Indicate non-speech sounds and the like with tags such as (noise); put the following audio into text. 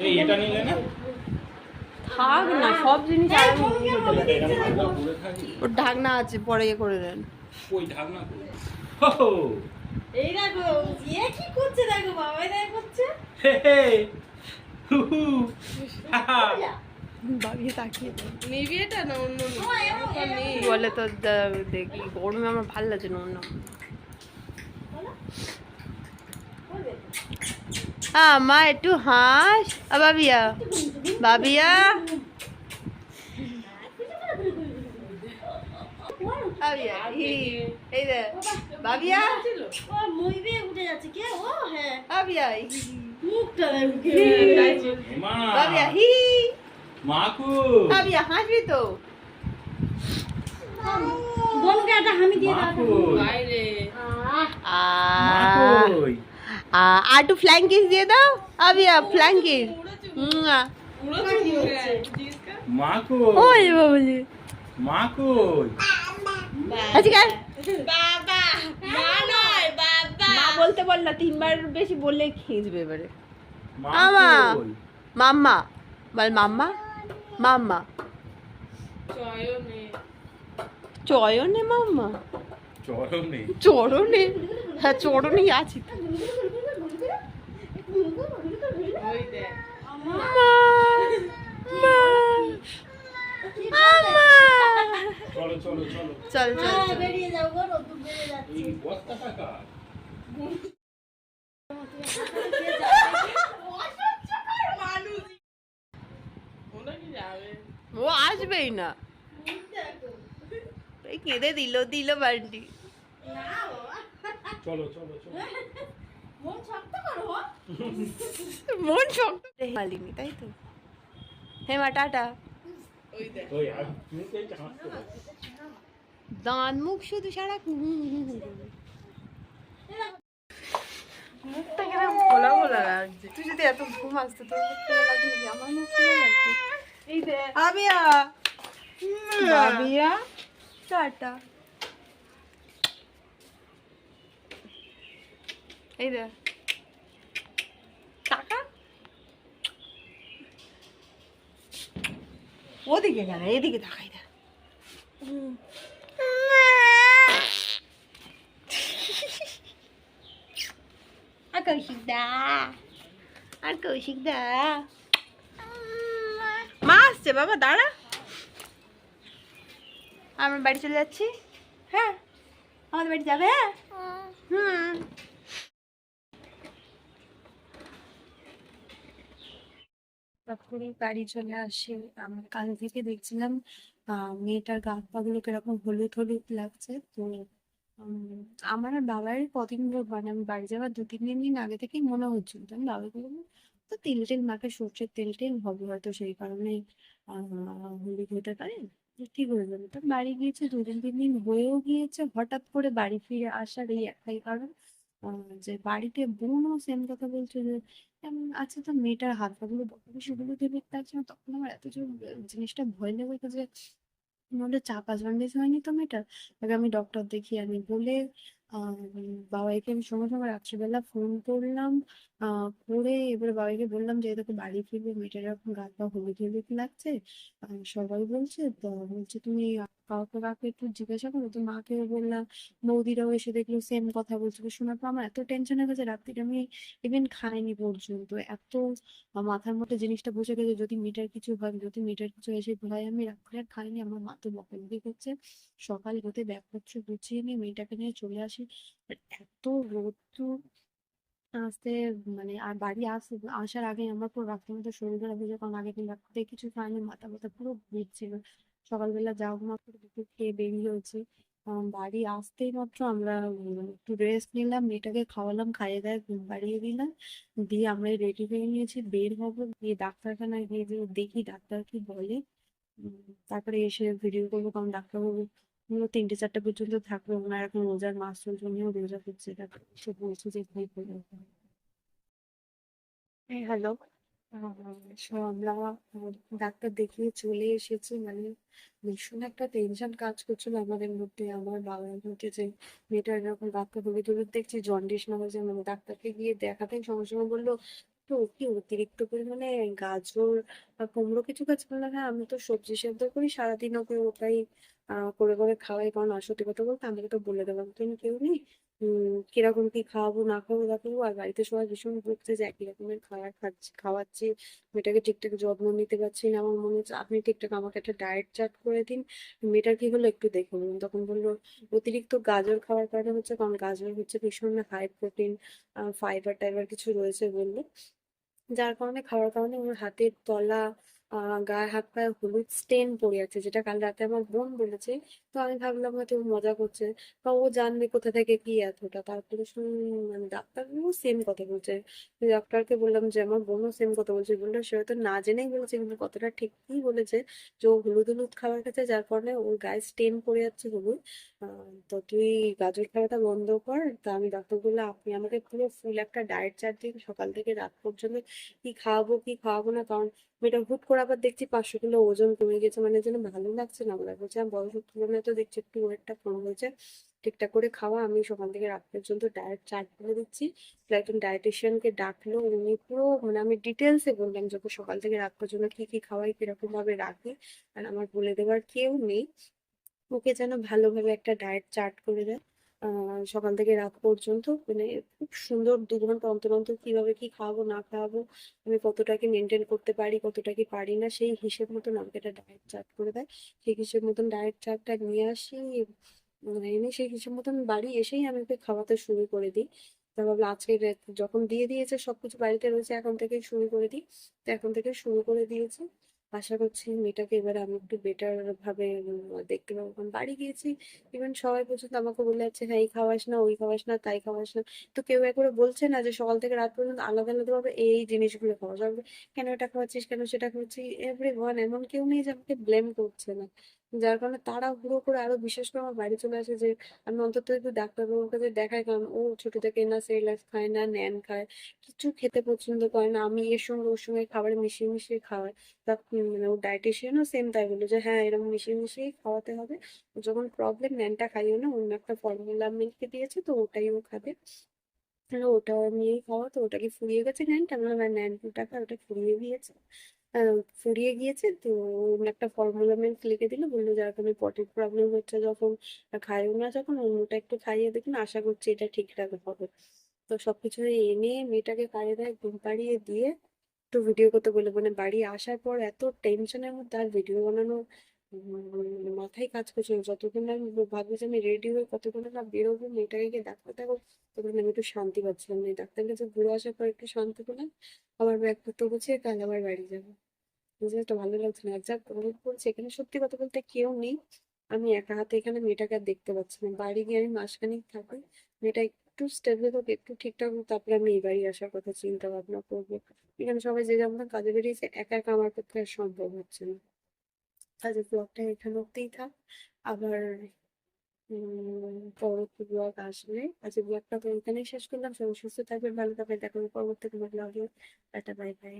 এই এটা নিলে না? থাক না সব জিনিস ওর ঢাকনা আছে পরে ইয়ে করে দেন। ওই ঢাকনা করে এই দেখো এ কি করছে দেখো বাবাই দেখ করছে নিবি এটা না অন্য। বলে তো দেখি গরমে আমার ভালো লাগছে না অন্য। মা একটু হাস। বাবিয়া। বাবিয়া। হাসবি তো। বোনকে একটা হামি দিয়ে দাও। বাইরে আ। আর একটু ফ্ল্যাং কিস দিয়ে দাও। আবিয়া ফ্ল্যাং কিস মা বলতে বল না তিনবার বেশি বললে এবারে। মাকুই মাম্মা। বল মাম্মা। মাম্মা। চয়নে। চয়নে মাম্মা। চরণে। চরণে। হ্যাঁ চরণেই আছি। তো। ওই দেখ মা মা আমা। চলো চলো চলো চল চল চল। বেরিয়ে যাও গো রোদ্দুর বেরিয়ে যাচ্ছে এই বস্তা টাকা ওটা কি যাবে ও আসবেই না কেঁদে দিল দিল বান্টি চলো চলো চলো (laughs) মন শক্ত। করো হো। মন শক্ত মালিনি তাই তো হেমা টাটা দাঁত মুখ শুধু সারা মুখটা কীরকম খোলা খোলা লাগছে। তুই যদি এত ঘুম আসতো তোর মুখ লাগছে আমার মুখ খোলা লাগছে। এই আবিয়া আবিয়া টাটা। এই দে টাকা ওদিকে কেন এদিকে তাকাই দে আর কৌশিক দা আর কৌশিক দা মা আসছে বাবা দাঁড়া আমরা বাড়ি চলে যাচ্ছি হ্যাঁ আমাদের বাড়ি যাবে হুম তারপরে বাড়ি চলে আসি। আমরা কাল থেকে দেখছিলাম মেয়েটার গা পা গুলো কীরকম হলুদ হলুদ লাগছে। তো আমার বাবার কদিন মানে আমি বাড়ি যাওয়ার দু, তিন দিন আগে থেকেই মনে হচ্ছিল তো আমি বাবাকে বললাম তো তেল টেল মাখে সর্ষের তেল টেল হবে হয়তো সেই কারণে হলুদ হতে পারে। ঠিক হয়ে যাবে তো বাড়ি গিয়েছে, দু দিন, তিন দিন হয়েও গিয়েছে। হঠাৎ করে বাড়ি ফিরে আসার এই একটাই কারণ। যে বাড়িতে বোনও সেম কথা বলছে যে আচ্ছা তো মেয়েটার হাত পা গুলো বড় বেশি হলুদ হলুদ লাগছে না তখন আমার এত জোর জিনিসটা ভয় লেগে গেছে যে চাপ জন্ডিস হয়নি তো মেয়েটার? আগে আমি ডক্টর দেখি আমি বলে বাবাইকে আমি সঙ্গে সঙ্গে রাত্রিবেলা ফোন করলাম। করে এবার বাবাইকে বললাম যে এরকম বাড়ি ফিরবে, মেয়েটার এরকম গা পা হলুদ হলুদ লাগছে। সবাই বলছে, তো বলছে, তুমি কাউকে কাউকে একটু জিজ্ঞাসা করো। তো মাকেও বললাম, বৌদিরাও এসে দেখল সেম কথা বলছিল শোনার পর আমার এত টেনশন হয়ে গেছে, রাত্রিটা আমি ইভেন খাইনি পর্যন্ত। এত মাথার মধ্যে জিনিসটা বসে গেছে, যদি মেয়েটার কিছু হয়, যদি মেয়েটার কিছু এসে ভয়, আমি রাত্রে আর খাইনি। আমার মা তো বকাবকি করছে। সকাল হতে ব্যাগপত্র গুছিয়ে নিয়ে মেয়েটাকে নিয়ে চলে আসি। আর এত রোদ্দুর আসতে মানে আর বাড়ি আস, আসার আগে আমার পুরো রাত্রের মধ্যে শরীর খারাপ হয়েছে কারণ আগের দিন রাত্রে কিছু খাইনি, মাথা ব্যথা পুরো ঘুরছিল। সকালবেলা যাও ঘুমা করে দুপুর খেয়ে বেরিয়ে হয়েছে। বাড়ি আসতেই মাত্র আমরা একটু রেস্ট নিলাম, মেয়েটাকে খাওয়ালাম, খাইয়ে দায়ে ঘুম পাড়িয়ে দিলাম। দিয়ে আমরা রেডি হয়ে নিয়েছি, বের হব। গিয়ে ডাক্তারখানায় গিয়ে দেখি ডাক্তার কি বলে। তারপরে এসে ভিডিও করব, কারণ ডাক্তারবাবু তিনটে চারটে পর্যন্ত থাকবে ওনার এখন রোজার মাস চলছে উনিও রোজা করছে তারপরে সে বলছে যে কি করব হ্যালো। আমরা ডাক্তার দেখিয়ে চলে এসেছি মানে ভীষণ একটা টেনশন কাজ করছিল আমাদের মধ্যে আমার বাবার মধ্যে যে মেয়েটার এরকম ডাক্তার হলুদ হলুদ দেখছি জন্ডিস না হয়েছে মানে ডাক্তারকে গিয়ে দেখাতেই সঙ্গে সঙ্গে বলল তো কি অতিরিক্ত পরিমাণে গাজর বা কুমড়ো কিছু গাছ বললাম হ্যাঁ আমি তো সবজি সেদ্ধ করি সারাদিন ওকে ওটাই করে করে খাওয়াই। কারণ আর সত্যি কথা বলতে আমাকে তো বলে দেওয়ার মতন কেউ নেই? কীরকম কি খাওয়াবো, না খাওয়াবো দেখাবো আর বাড়িতে সবাই ভীষণ বকছে যে একই রকমের খাবার খাচ্ছি, খাওয়াচ্ছি। মেয়েটাকে ঠিকঠাক যত্ন নিতে পারছি না। আমার মনে হচ্ছে আপনি ঠিকঠাক আমাকে একটা ডায়েট চার্ট করে দিন। মেয়েটার কি হলো একটু দেখুন। তখন বলল, অতিরিক্ত গাজর খাওয়ার কারণে হচ্ছে, কারণ গাজর হচ্ছে ভীষণ হাই প্রোটিন ফাইবার টাইবার কিছু রয়েছে বলল। যার কারণে খাওয়ার কারণে ওর হাতের তলা গায়ে হাত পায়ে হলুদ স্টেন পড়ে আছে, যেটা কাল রাতে আমার বোন বলেছে। তো আমি ভাবলাম হয়তো ও মজা করছে। বা ও জানবে কোথা থেকে কি এতটা। তারপরে শুন মানে ডাক্তারবাবু সেম কথা বলছে। ডাক্তারকে বললাম যে, আমার বোনও সেম কথা বলছে। বলল, সে হয়তো না জেনেই বলেছে, কিন্তু কতটা ঠিকই বলেছে? যে ও হলুদ হলুদ খাবার খাচ্ছে যার কারণে ওর গায়ে স্টেন পড়ে যাচ্ছে হলুদ। তো তুই গাজর খাওয়াটা বন্ধ কর। তা আমি ডাক্তার বললাম, আপনি আমাকে পুরো ফুল একটা ডায়েট চার্ট দিন। সকাল থেকে রাত পর্যন্ত কি খাওয়াবো কি খাওয়াবো না, কারণ মেয়েটা হুট করে আবার দেখছি পাঁচশো কিলো ওজন কমে গেছে মানে যেন ভালো লাগছে না। আমার বলছে বয়সের তুলনায় তো দেখছি একটু ওয়েটটা কম হয়েছে। ঠিকঠাক করে খাওয়া, আমি সকাল থেকে রাত পর্যন্ত ডায়েট চার্ট করে দিচ্ছি। একজন ডায়েটিশিয়ানকে ডাকলো, উনি পুরো মানে আমি ডিটেলসে বললাম যে সকাল থেকে রাত পর্যন্ত কি কি খাওয়াই, কীরকম ভাবে রাখি। আর আমার বলে দেওয়ার কেউ নেই। ওকে যেন ভালোভাবে একটা ডায়েট চার্ট করে দেয়। সকাল থেকে রাত পর্যন্ত মানে খুব সুন্দর দু ঘণ্টা অন্তর অন্তর কীভাবে কি খাওয়াবো, না খাওয়াবো, আমি কতটাকে মেনটেন করতে পারি, কতটা কি পারি না, সেই হিসেব মতন আমাকে একটা ডায়েট চার্ট করে দেয়। সেই হিসেব মতন ডায়েট চার্টটা নিয়ে আসি মানে এনে সেই হিসেব মতন বাড়ি এসেই আমি ওকে খাওয়াতে শুরু করে দিই। তা ভাবলাম আজকে যখন দিয়ে দিয়েছে সবকিছু বাড়িতে রয়েছে, এখন থেকে শুরু করে দিই। তো এখন থেকে শুরু করে দিয়েছি। আশা করছি মেয়েটাকে এবার আমি একটু বেটার ভাবে দেখতে পাবো। কারণ বাড়ি গিয়েছি ইভেন সবাই পর্যন্ত আমাকে বলে যাচ্ছে হ্যাঁ এই খাওয়াস না, ওই খাওয়াস না, তাই খাওয়াস না। তো কেউ একবারে বলছে না যে সকাল থেকে রাত পর্যন্ত আলাদা আলাদা ভাবে এই জিনিসগুলো খাওয়া যাবে কেন এটা খাওয়াচ্ছিস, কেন সেটা খাওয়াচ্ছিস এভরি ওয়ান এমন কেউ নেই যে আমাকে ব্লেম করছে না। যার কারণে তারা হুড়ো করে আরও বিশেষ করে আমার বাড়ি চলে আসে যে আমি অন্তত একটু ডাক্তারবাবুর কাছে দেখাই। কারণ ও ছোট থেকে না সেরিলাক্স খায় না ন্যান খায় কিছু খেতে পছন্দ করে না। আমি এর সঙ্গে ওর সঙ্গে খাবারে মিশিয়ে মিশিয়ে খাওয়াই। তা মানে ও ডায়েটিশিয়ানও সেম তাই বলল যে হ্যাঁ এরকম মিশিয়ে মিশিয়ে খাওয়াতে হবে। যখন প্রবলেম ন্যানটা খাইও না অন্য একটা ফর্মুলা মিল্কে দিয়েছে তো ওটাই ও খাবে। ওটা নিয়েই খাওয়া তো ওটা কি ফুরিয়ে গেছে ন্যানটা। আমরা ন্যান টাকা ওটা ফুরিয়ে আহ, ফুরিয়ে গিয়েছে। তো একটা ফর্মুলা মিল্ক লিখে দিল। বলল যার কারণে পটের প্রবলেম হচ্ছে যখন খায়ও না যখন অন্যটা একটু খাইয়ে দেখুন, আশা করছি এটা ঠিকঠাক হবে। তো সবকিছু এনে মেয়েটাকে খাইয়ে দেয়, ঘুম পাড়িয়ে দিয়ে একটু ভিডিও করতে বলে মানে বাড়ি আসার পর এত টেনশনের মধ্যে আর ভিডিও বানানো মাথায় কাজ করছে যতক্ষণ না আমি ভাবছি যে আমি রেডি হয়ে কতক্ষণ না বেরোবো, মেয়েটাকে গিয়ে ডাক্তার দেখো তখন আমি একটু শান্তি পাচ্ছিলাম না। ডাক্তার কাছে ঘুরে আসার পর একটু শান্তি পেলাম আবার ব্যাগপত্র গুছিয়ে কাল আবার বাড়ি যাব। ভালো লাগছে না। যা গরম পড়ছে এখানে সত্যি কথা বলতে কেউ নেই। আমি একা হাতে এখানে মেয়েটাকে আর দেখতে পাচ্ছি না। বাড়ি গিয়ে আমি মাসখানেক থাকি, মেয়েটা একটু স্টেবল হোক, একটু ঠিকঠাক হোক, তারপরে আমি এই বাড়ি আসার কথা চিন্তা ভাবনা করব। এখানে সবাই যে যেমন কাজে বেরিয়েছে, একা একা আমার পক্ষে আর সম্ভব হচ্ছে না। আজকের ব্লগটা এখানে অব্দিই থাক। আবার পরবর্তী ব্লগ আসবে। আজকে ব্লগটা এখানেই শেষ করলাম। সবাই সুস্থ থাকবে ভালো থাকবে দেখা পরবর্তী ব্লগে টাটা বাই বাই